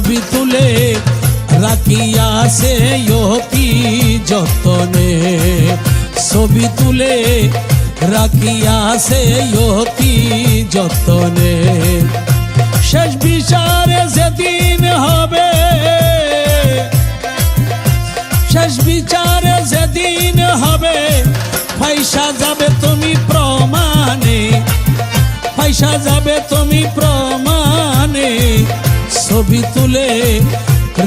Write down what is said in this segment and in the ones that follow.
ছবি তুলে রাখিয়াছে অতি যতনে। ছবি তুলে রাখিয়াছে অতি যতনে। শেষ বিচারে যেদিন হবে, শেষ বিচারে যেদিন হবে পয়সা যাবে তুমি প্রমাণে পয়সা যাবে তুমি প্রমাণে ছবি তুলে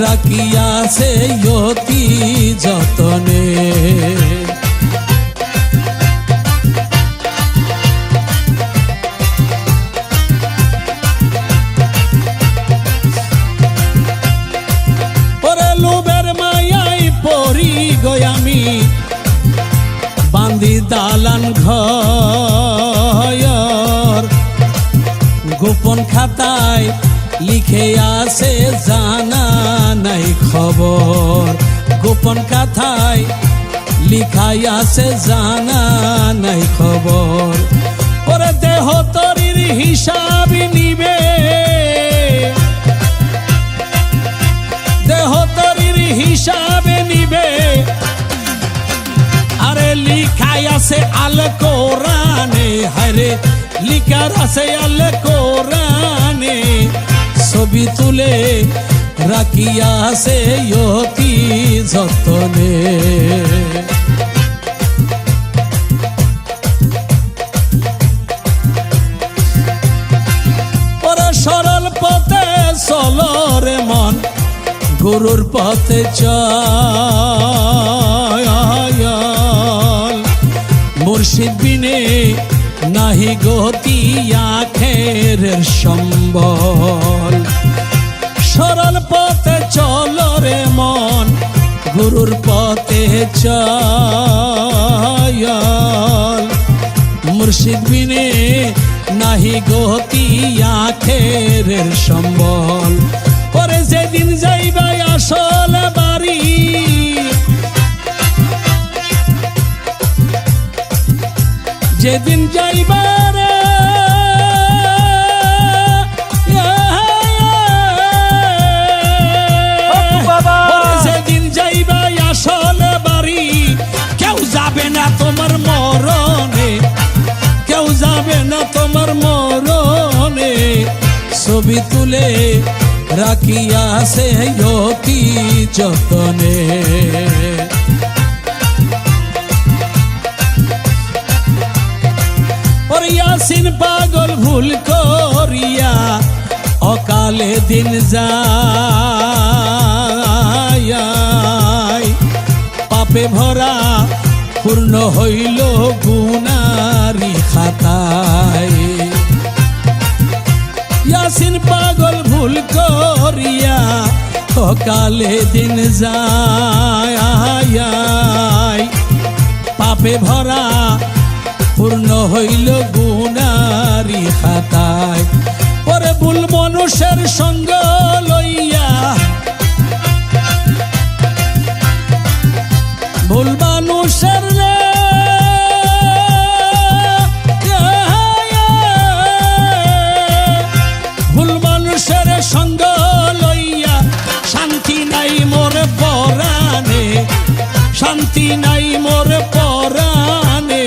রাখিয়াছে অতি যতনে। বান্দি দালান ঘর গোপন খাতায় লিখে আছে জানা নাই খবর। গোপন খাতায় লিখাই আছে জানা নাই খবর। ওরে দেহ তরির হিসাব নিবে। দেহ তরির হিসাবে নিবে। আরে লিখাই আছে আল কোরআনে হারে লিখার আছে আল কোরআনে। ছবি তুলে রাখিয়া আছে অতি যতনে। সরল পথে চলরে মন, গুরুর পথে চল মুর্শিদ বিনে নাহি গতি আখের সম্বল। সরল পথে চল রে মন, গুরুর পথে চল। মুর্শিদ বিনে নাহি গতি আখের সম্বল। পরে যেদিন যাইবাই আসল বাড়ি। যেদিন যাইবার ছবি তুলে রাখিয়াছে অতি যতনে। পাগল ভুল করিয়া অকালে দিন যায়। পাপে ভরা পূর্ণ হইল গুনারি খাতায়। ইয়াসিন পাগল ভুল করিয়া সকালে দিন যায় পাপে ভরা, পূর্ণ হইল গুনারি খাতায়। পরে ভুল মানুষের সঙ্গ লইয়া, ভুল মানুষের শান্তি নাই মোর পরাণে।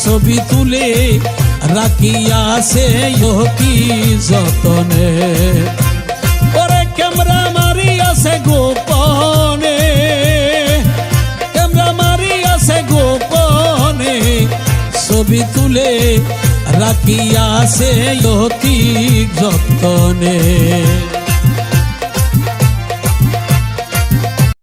ছবি তুলে রাখিয়াছে অতি যতনে। ওরে ক্যামেরা মারি আছে গোপনে। ক্যামেরা মারি আছে গোপনে। ছবি তুলে রাখিয়াছে অতি যতনে।